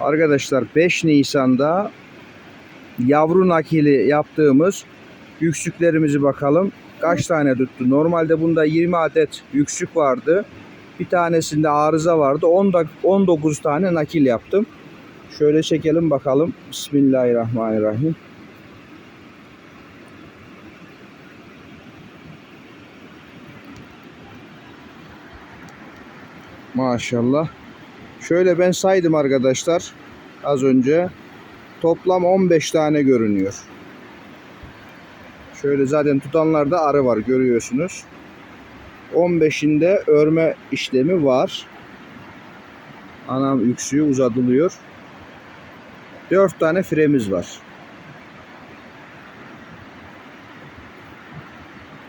Arkadaşlar 5 Nisan'da yavru nakili yaptığımız yüksüklerimizi bakalım. Kaç tane tuttu? Normalde bunda 20 adet yüksük vardı. Bir tanesinde arıza vardı. 10 da- 19 tane nakil yaptım. Şöyle çekelim bakalım. Bismillahirrahmanirrahim. Maşallah. Şöyle ben saydım arkadaşlar az önce. Toplam 15 tane görünüyor. Şöyle zaten tutanlarda arı var görüyorsunuz. 15'inde örme işlemi var. Anam yüksüğü uzatılıyor. 4 tane firemiz var.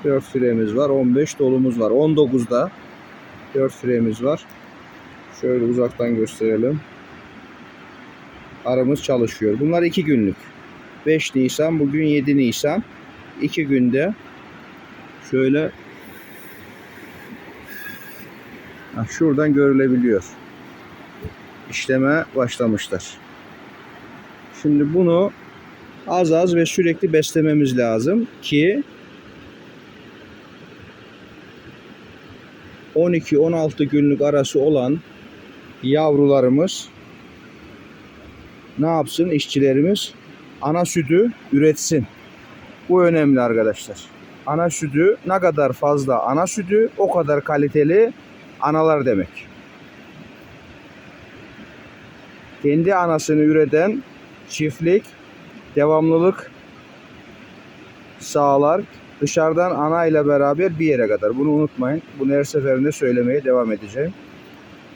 4 firemiz var. 15 dolumuz var. 19'da 4 firemiz var. Şöyle uzaktan gösterelim. Aramız çalışıyor. Bunlar 2 günlük. 5 Nisan, bugün 7 Nisan. 2 günde şöyle şuradan görülebiliyor. İşleme başlamışlar. Şimdi bunu az az ve sürekli beslememiz lazım ki 12-16 günlük arası olan yavrularımız ne yapsın işçilerimiz? Ana sütü üretsin. Bu önemli arkadaşlar. Ana sütü ne kadar fazla ana sütü o kadar kaliteli analar demek. Kendi anasını üreten çiftlik devamlılık sağlar. Dışarıdan ana ile beraber bir yere kadar. Bunu unutmayın. Bunu her seferinde söylemeye devam edeceğim.